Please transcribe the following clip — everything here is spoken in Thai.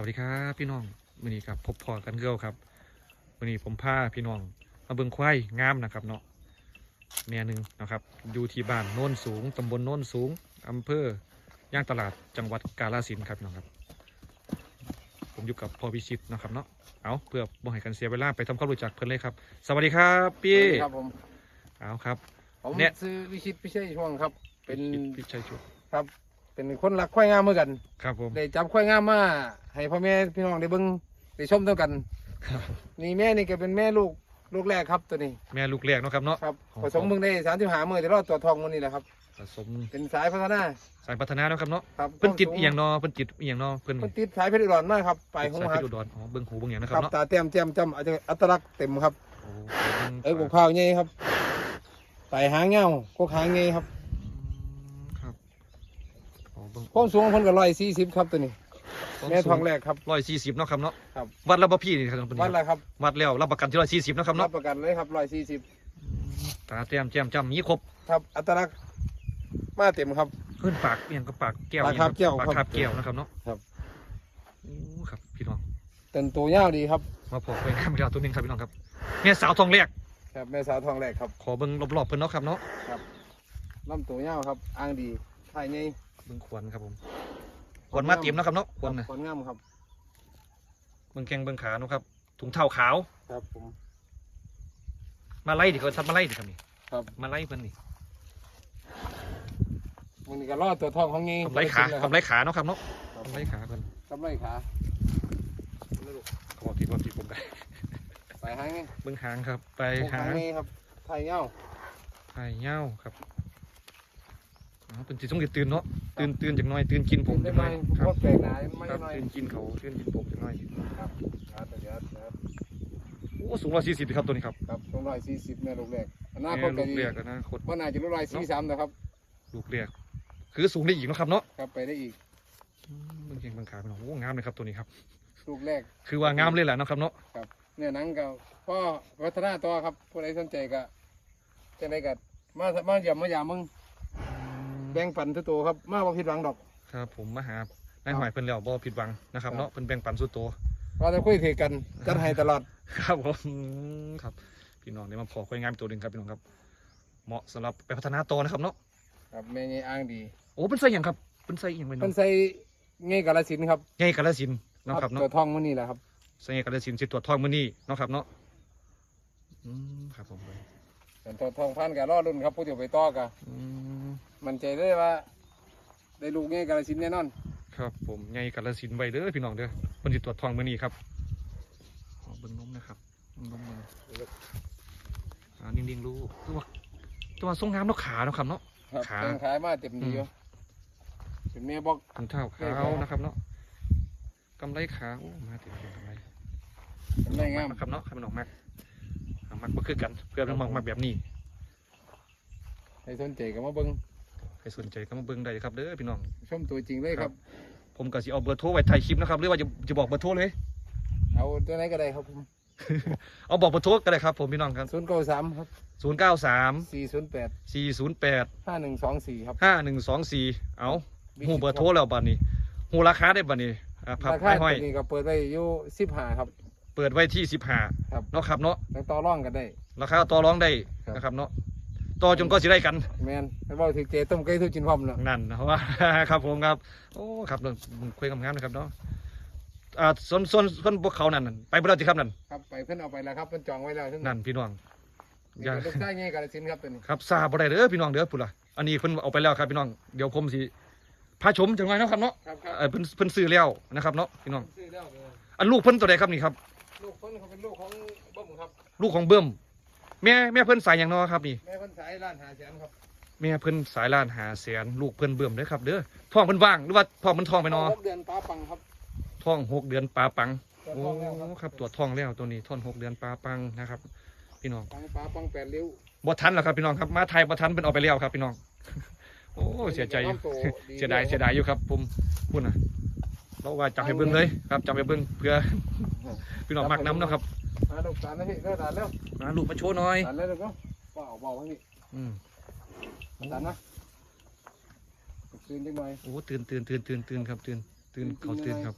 วัสดีครับพี่น้องวันนี้กับพบพอกันเกลียวครับวันนี้ผมพาพี่น้องมาเบิ่งควายงามนะครับเนาะแม่หนึ่งนะครับอยู่ที่บ้านโน้นสูงตำบลโน้นสูงอำเภอย่างตลาดจังหวัดกาฬสินธุ์ครับพี่น้องครับ ผมอยู่กับพ่อพิชิตนะครับเนาะเอาเพื่อบ่ให้กันเสียเวลาไปทำความรู้จักเพิ่นเลยครับ สวัสดีครับพี่ครับผมเอาครับ ผมเนี่ย ซื้อวิชิตพิเชษช่วงครับ เป็นพี่ชัยชุดครับ เป็นคนรักควายงามเหมือนกันครับผม ได้จับควายงามมาให้พ่อแม่พี่น้องได้เบิ่งได้ชมด้วยกันครับ นี่แม่นี่ก็เป็นแม่ลูกลูกแรกครับตัวนี้แม่ลูกแรกเนาะครับเนาะ ครับอ๋อผสมเบิ่งได้สามสิบหาเมื่อจะรอดตัวทองมันนี่แหละครับ ผสมเป็นสายพัฒนาสายพัฒนาเนาะครับเนาะครับเพิ่นติดควมอีสูหยังเนาะเพิ่นติดอีหยังเนาะเพิ่นเพิ่นติดสายเพชรอุดรมากครับไปหงสายหัเพกชรอุดรอ๋อเบิ่งหูเบิ่งหยังนะคครัรับบเนาะตาเต็มแจ่มจำอาจจะอัตลักษณ์เต็มครับ โอ้เอ้ยกบข้าวใหญ่ครับไปหางเงาพวกหางใหญ่ครับครับอ๋อเบิ่ง ความสูงของเพิ่นก็ร้อยสี่สิบครับตัวนี้ แม่ทองแรกครับ ร้อยสี่สิบเนาะครับเนาะครับ วัดแล้วบ่พี่นี่ครับตัวนี้วัดอะไรครับวัดแล้วรับประกันที่ร้อยสี่สิบนาะครับรัเนาะบประกันเลยครับร้อยสี่สิบตาแต้มแจ่มจ้ำมีครบครับอัตลักษณ์มาเต็มครับเพิ่นปากเอียงก็ปากแก้วปากคาบแก้วปากครับคาบแก้วนะครับเนาะครับ โอ้ครับพี่น้องเต็นตัวยาวดีครับมาพอไปงามไปแล้วตัวหนึงครับพี่น้องครับแม่สาวทองแรกครับแม่สาวทองแรกครับขอเบิ่งรอบๆเพิ่นเนาะครับเนาะ ลำตัวยาวครับอ้างดีไทยไง เบิ่งขวัญครับผมขวัญมาเต็มเนาะครับเนาะขวัญน่ะขวัญงามครับเบิ่งแข้งเบิ่งขาเนาะครับ ถุงเท้าขาว ครับผม มาไล่ดิเขาทัดมาไล่ดิครับนี่ครับมาไล่เพิ่นนี่มันนี่ก็รอดตัวทองของไงทำไรขาครับทำไรขาเนาะครับเนาะครับทำไรขาเพิ่นทำไรขาขอที่ความที่ผมได้ไปหางไงเบิ่งหางครับ ไปพวกหาหางไงครับไทยเงาไข่เง่าครับอ๋อ เป็นจิตต้องตื่นเนาะตื่นตื่นจากหน้อยตื่นกินผมได้จากไหหมน้อยคพรับวกแปลกหนาไม่ครับน้อยตื่นกินเขาตื่นกินผมจากหน้อยครับครับครับครับโอ้สูงร้อยสี่สิบครับตัวนี้ครับครับตรงร้อยสี่สิบแม่ลูกแรกอนาแม่คตลูก็กดีเรียกนะคตว่าน่าจะรู้ร้อยสี่สามนะครับลูกเรียกคือสูงได้อีกเนาะครับเนาะครับไปได้อีกอืมเบิ่งเก่งเบิ่งขาเป็นโอ้โหงามเลยครับตัวนี้ครับ ลูกแรก คือว่างามเลยแหละเนาะครับเนาะเนี่ยหนังก็พ่อวัฒนาต่อครับผู้ใดสนใจก็จะได้ก็มามาอย่ามมาอย่ามมึงแบ่งปันทุกตัวครับ มาบ่ผิดหวังดอก ครับ ผมมาหานายหอยเพิ่นแล้วบ่ผิดหวังนะครับครับเนาะเพิ่นแบ่งปันสุดโตวว่าจะคุยเทกันจัดให้ตลอด ครับผมอืมครับ พี่น้องเดี๋ยวมาพอคุยงานตัวหนึ่งครับพี่น้องครับ เหมาะสำหรับไปพัฒนาตัวนะครับเนาะครับแม่ใหญ่อ้างดี โอ้เป็นใส่หยังครับเป็นใส่หยังเป็นเพิ่นใส่ไงกาลสินธุ์ครับใหญ่กาลสินธุ์เนาะครับตัเนาะวทองมื้อนี้แหละครับใส่ใหญ่กาลสินธุ์สิตรวจทองมื้อนี้เนาะครับเนาะอืมครับผม ส่วนตัวทองพันก็รอรุ่นครับผู้ที่เอาไปต่อก็อืมมันใจเลยว่า ได้ลูกไงกาลสินธุ์แน่นอน ครับผมใหญ่กาลสินธุ์ไว้เด้อพี่น้องเด้อเพิ่นสิตรวจทองมื้อนี้ครับขอเบิ่งนมนะครับเบิ่งนมมืออ่านิ่งๆลูกตัวตัวทรงงามเนาะขาเนาะครับเนาะ ครับขา แข้งขายมาเต็มดีอยู่เป็นแม่บอก ถุงเท้าขาวนะครับเนาะกำไรขาโอ้มาถึงกำไรเป็นไรงาม ครับเนาะให้มันออกมาเอา มักบ่คือกันเพื่อนมันมักมาแบบนี้ใครสนใจก็มาเบิ่งใครสนใจก็มาเบิ่งได้ครับเด้อพี่น้อง ชมตัวจริงเลยครับ ผมก็สิเอาเบอร์โทรไว้ถ่ายคลิปนะครับหรือว่าจะจะบอกเบอร์โทรเลย เอาตัวไหนก็ได้ครับผมเอาบอกเบอร์โทรก็ได้ครับผมพี่น้องครับศูนย์เก้าสามครับ093สี่ศูนย์แปด408ห้าหนึ่งสองสี่ครับ5124เอาหูเบอร์โทรแล้วบัดนี้หูราคาได้บัดนี้อ่าพับราคาให้ห้อยตัวนี้ก็เปิดไว้อยู่สิบห้าครับ เปิดไว้ที่ครับ15เนาะครับเนาะตั้งต่อร่องกันได้ ราคาต่อรองได้ครับ นะครับเนาะต่อจนก็สิได้กัน แมนไม่บอกถึงเจต้มไก่ทุกจินพร้อมเนาะนั่นนะเพราะว่า ครับผมครับ โอ้ครับเรื่องคุยกับงามนะครับเนาะอ่าส่วนส่วนส่วนพวกเขานั่นนั่นไปบ่ได้สิครับนั่นครับไปเพิ่นเอาไปแล้วครับเพิ่นจองไว้แล้วซึ่งนั่นพี่น้องนี่อย่าก็ลูกชายไงกาลสินธุ์ครับตัวนี้ครับทราบบ่ได้เด้อพี่น้องเด้อพุ่นล่ะอันนี้เพิ่นเอาไปแล้วครับพี่น้องเดี๋ยวผมสิพาชมจังไงเนาะครับเนาะครับครับเออเพิ่นเพิ่นซื้อแล้วนะครับเนาะพี่น้องซื้อแล้วเลยอันลูกเพิ่นตัวใดครับนี่ครับลูกเพิ่ นเขาเป็นลูกของเบิ้มครับ ลูกของเบิ่มแม่แม่เพิ่นสายหยังเนาะครับนี่แม่เพิ่นสายร้านหาแสนครับแม่เพิ่นสายล้านหาแสนลูกเพิ่นเบิ่มเด้อครับเด้อท้องเพิ่นว่างหรือว่าท้องมันท้องไปเนาะหกเดือนป้าปังครับท้องหกเดือนปลาปังตัวโอ้ทองแล้วครับครับตรวจท้องแล้วตัวนี้ท้องหกเดือนปลาปังนะครับ พี่น้องปังป้าปังแปดริ้วบ่ทันแล้วครับพี่น้องครับมาไทยบ่ทันเป็นออกไปแล้วครับพี่น้อง โอ้เสียใจอยู่น้ำโตดีเสียดายเสียดายอยู่ครับผมพูดนะ เราว่าจับไปเบิ้งเลยครับจับไปเบิ้งเพื่อพี่น้องมักน้ำเนาะครับมาลูกสารนะพี่เลิกสารแล้วมาลูกมาโชว์หน่อยสารแล้วลูกเนาะว่าเอาเบาไว้นี่อืมสารนะคืนจังหน่อยโอ้ตื่นตื่นตื่นตื่นตื่นครับตื่นตื่นเขาตื่นครับ